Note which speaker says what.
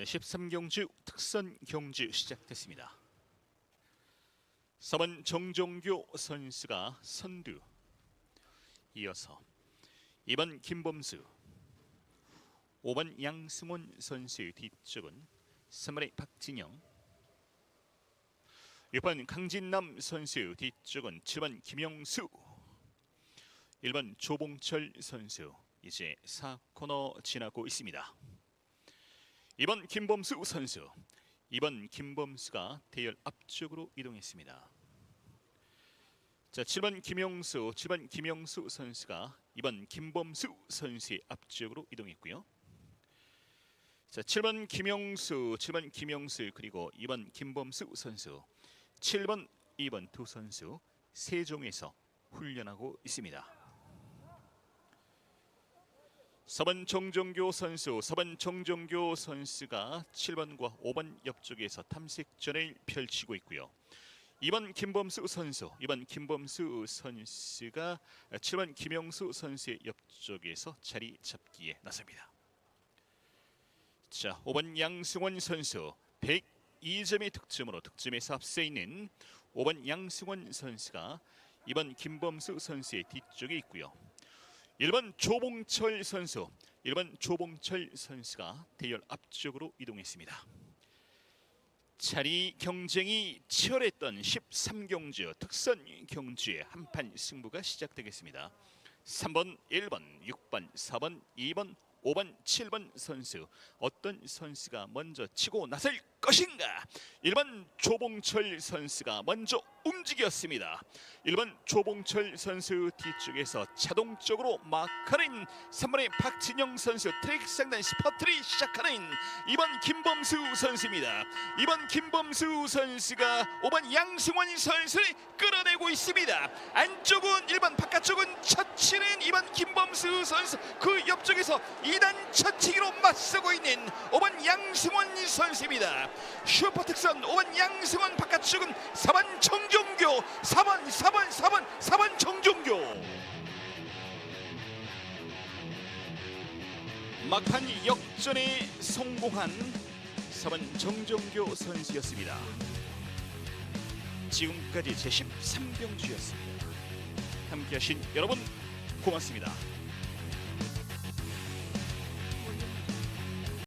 Speaker 1: 네, 13경주 특선 경주 시작됐습니다. 4번 정종교 선수가 선두 이어서 2번 김범수 5번 양승원 선수의 뒤쪽은 3번의 박진영 6번 강진남 선수 뒤쪽은 7번 김영수 1번 조봉철 선수 이제 4코너 지나고 있습니다. 2번 김범수 선수 2번 김범수가 대열 앞쪽으로 이동했습니다. 자, 7번 김영수, 7번 김영수 선수가 2번 김범수 선수의 앞쪽으로 이동했고요. 자, 7번 김영수, 7번 김영수 그리고 2번 김범수 선수, 7번, 2번 두 선수 세종에서 훈련하고 있습니다. 서번 정종교 선수, 서번 정종교 선수가 7번과 5번 옆쪽에서 탐색전을 펼치고 있고요. 2번 김범수 선수, 2번 김범수 선수가 7번 김영수 선수의 옆쪽에서 자리 잡기에 나섭니다. 자, 5번 양승원 선수 102점의 득점으로 득점에서 앞서 있는 5번 양승원 선수가 2번 김범수 선수의 뒤쪽에 있고요. 1번 조봉철 선수, 1번 조봉철 선수가 대열 앞쪽으로 이동했습니다. 자리 경쟁이 치열했던 13경주 특선 경주의 한판 승부가 시작되겠습니다. 3번, 1번, 6번, 4번, 2번, 5번, 7번 선수 어떤 선수가 먼저 치고 나설 것인가? 1번 조봉철 선수가 먼저 움직였습니다. 1번 조봉철 선수 뒤쪽에서 자동적으로 마크는 3번의 박진영 선수 트랙 상단 스퍼트를 시작하는 2번 김범수 선수입니다. 2번 김범수 선수가 5번 양승원 선수를 끌어내고 있습니다. 안쪽은 1번 바깥쪽은 첫치는 2번 김범수 선수 그 옆쪽에서 2단 첫치기로 맞서고 있는 5번 양승원 선수입니다. 슈퍼 특선 5번 바깥쪽은 4번 정종교 4번 4번 4번 4번 정종교 막판 역전에 성공한 4번 정종교 선수였습니다. 지금까지 제13경주였습니다. 함께하신 여러분 고맙습니다.